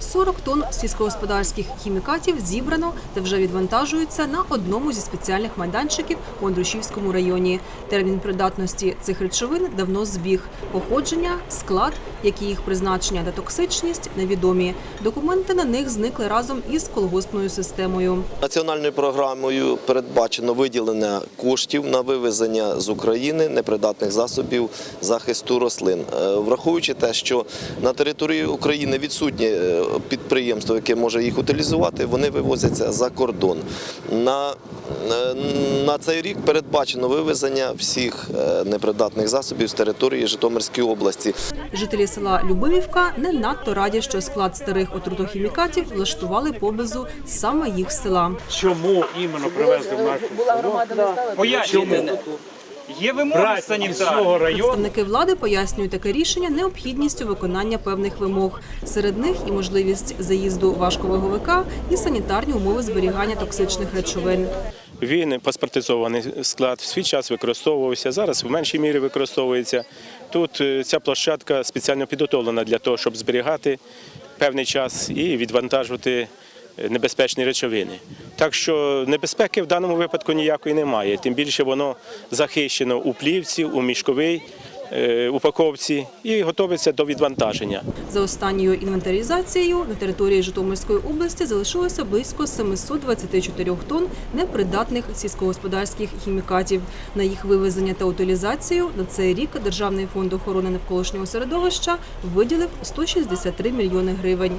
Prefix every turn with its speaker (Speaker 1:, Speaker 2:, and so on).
Speaker 1: 40 тонн сільськогосподарських хімікатів зібрано та вже відвантажуються на одному зі спеціальних майданчиків у Андрушівському районі. Термін придатності цих речовин давно збіг. Походження, склад, які їх призначення та токсичність невідомі. Документи на них зникли разом із колгоспною системою.
Speaker 2: Національною програмою передбачено виділення коштів на вивезення з України непридатних засобів захисту рослин, Е, враховуючи те, що на території України відсутнє е, підприємство, яке може їх утилізувати, вони вивозяться за кордон. На, е, на цей рік передбачено вивезення всіх непридатних засобів з території Житомирської області.
Speaker 1: Жителі села Любимівка не надто раді, що склад старих отрутохімікатів влаштували поблизу саме їх села.
Speaker 3: Чому іменно привезли в наше село?
Speaker 4: Пояснюйте. Є вимоги
Speaker 3: цього району
Speaker 1: Представники влади пояснюють таке рішення необхідністю виконання певних вимог. Серед них і можливість заїзду важковаговика, і санітарні умови зберігання токсичних речовин.
Speaker 5: Він паспортизований склад в свій час використовувався, зараз в меншій мірі використовується. Тут е, ця площадка спеціально підготовлена для того, щоб зберігати певний час і відвантажувати е, небезпечні речовини. Так що небезпеки в даному випадку ніякої немає. Тим більше воно захищено у плівці, у мішковій е, упаковці і готовиться до відвантаження.
Speaker 1: За останньою інвентаризацією на території Житомирської області залишилося близько 724 тонн непридатних сільськогосподарських хімікатів. На їх вивезення та утилізацію на цей рік Державний фонд охорони навколишнього середовища виділив 163 мільйони гривень.